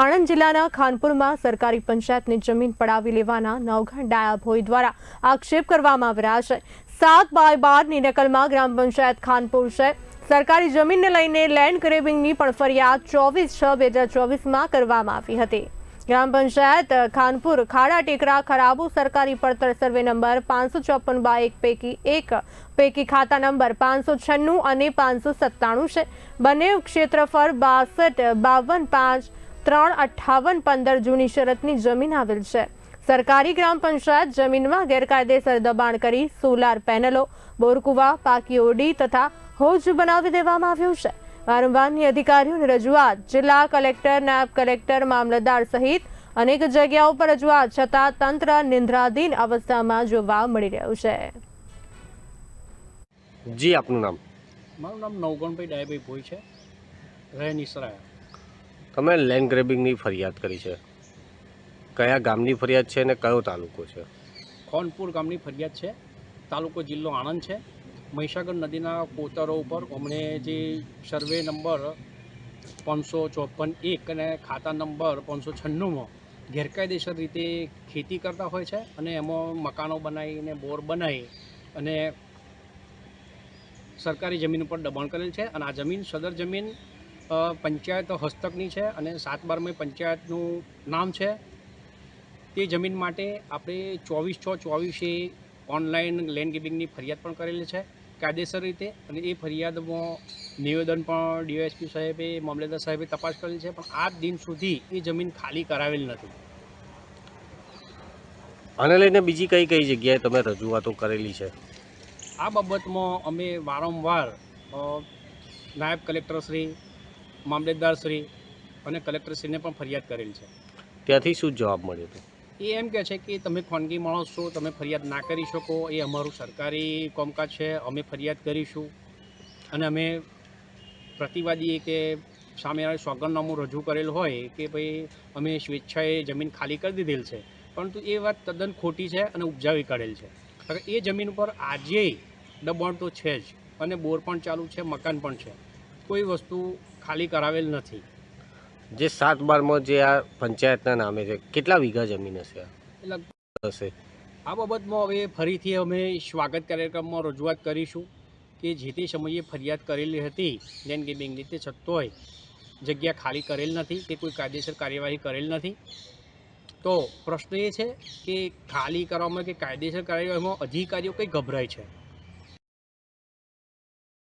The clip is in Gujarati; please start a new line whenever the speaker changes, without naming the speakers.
આણંદ જિલ્લાના ખાનપુરમાં સરકારી પંચાયતની જમીન પડાવી લેવાના નવઘણ ડાયા ભોઈ દ્વારા આક્ષેપ કરવામાં આવી રહ્યા છે. સાત બાય બારની નકલમાં ગ્રામ પંચાયત ખાનપુર છે. સરકારી જમીનને લઈને લેન્ડ ગ્રેબિંગની પણ ફરિયાદ ચોવીસ છ બે હજાર ચોવીસમાં કરવામાં આવી હતી. ગ્રામ પંચાયત ખાનપુર ખાડા ટેકરા ખરાબુ સરકારી પડતર સર્વે નંબર પાંચસો ચોપન બાય એક પૈકી એક પૈકી ખાતા નંબર પાંચસો છન્નું અને પાંચસો સત્તાણું છે. બંને ક્ષેત્રફળ બાસઠ, બાવન, પાંચ ત્રણ અઠ્ઠાવન પંદર જૂની શરતની જમીન આવેલ છે. સરકારી ગ્રામ પંચાયત જમીનમાં ગેરકાયદેસર દબાણ કરી સોલાર પેનલો બોરકુવા પાકી ઓડી તથા હોજ બનાવી દેવામાં આવ્યું છે. વારંવારની અધિકારીઓની રજૂઆત જિલ્લા કલેક્ટર નાયબ કલેક્ટર મામલતદાર સહિત અનેક જગ્યાઓ પર રજૂઆત છતાં તંત્ર નિંદ્રાધીન અવસ્થામાં જોવા મળી રહ્યું છે.
જી આપનું નામ?
મારું નામ નવગણભાઈ ડાયભાઈ ભોઈ છે. રહે નિસરાયા
તમે લેન્ડ ગ્રેબિંગની ફરિયાદ કરી છે. કયા ગામની ફરિયાદ છે અને કયો તાલુકો છે?
ખોનપુર ગામની ફરિયાદ છે. તાલુકો જિલ્લો આણંદ છે. મહીસાગર નદીના કોતરો ઉપર અમને જે સર્વે નંબર પાંચસો ચોપન એક અને ખાતા નંબર પાંચસો છન્નુંમાં ગેરકાયદેસર રીતે ખેતી કરતા હોય છે અને એમાં મકાનો બનાવીને બોર બનાવી અને સરકારી જમીન ઉપર દબાણ કરેલ છે અને આ જમીન સદર જમીન પંચાયત હસ્તકની છે અને સાત બારમી પંચાયતનું નામ છે. તે જમીન માટે આપણે ચોવીસ છ ચોવીસે ઓનલાઈન લેન્ડ ગિવિંગની ફરિયાદ પણ કરેલી છે કાયદેસર રીતે અને એ ફરિયાદમાં નિવેદન પણ ડીએસપી સાહેબે મામલેદાર સાહેબે તપાસ કરેલી છે પણ આજ દિન સુધી એ જમીન ખાલી કરાવેલ નથી.
આને લઈને બીજી કઈ કઈ જગ્યાએ તમે રજૂઆતો કરેલી છે?
આ બાબતમાં અમે વારંવાર નાયબ કલેક્ટરશ્રી મામલેદારશ્રી અને કલેક્ટરશ્રીને પણ ફરિયાદ કરેલ છે.
ત્યાંથી શું જવાબ મળ્યો હતો
એ એમ કહે છે કે તમે ખાનગી માણસ છો તમે ફરિયાદ ના કરી શકો એ અમારું સરકારી કામકાજ છે અમે ફરિયાદ કરીશું. અને અમે પ્રતિવાદીએ કે સામે સોગંદનામું રજૂ કરેલ હોય કે ભાઈ અમે સ્વેચ્છાએ જમીન ખાલી કરી દીધેલ છે. પરંતુ એ વાત તદ્દન ખોટી છે અને ઉપજાવી કરેલ છે. એ જમીન ઉપર આજે દબાણ તો છે જ અને બોર પણ ચાલુ છે મકાન પણ છે. કોઈ વસ્તુ ખાલી કરાવેલ નથી.
જે સાત બારમાં જે આ પંચાયતના નામે છે કેટલા વીઘા જમીન હશે? હશે.
આ બાબતમાં હવે ફરીથી અમે સ્વાગત કાર્યક્રમમાં રજૂઆત કરીશું કે જે તે સમયે ફરિયાદ કરેલી હતી લેન્ડ ગેમિંગની તે છતાંય જગ્યા ખાલી કરેલ નથી કે કોઈ કાયદેસર કાર્યવાહી કરેલ નથી. તો પ્રશ્ન એ છે કે ખાલી કરવામાં કે કાયદેસર કાર્યવાહીમાં અધિકારીઓ કંઈ ગભરાય છે?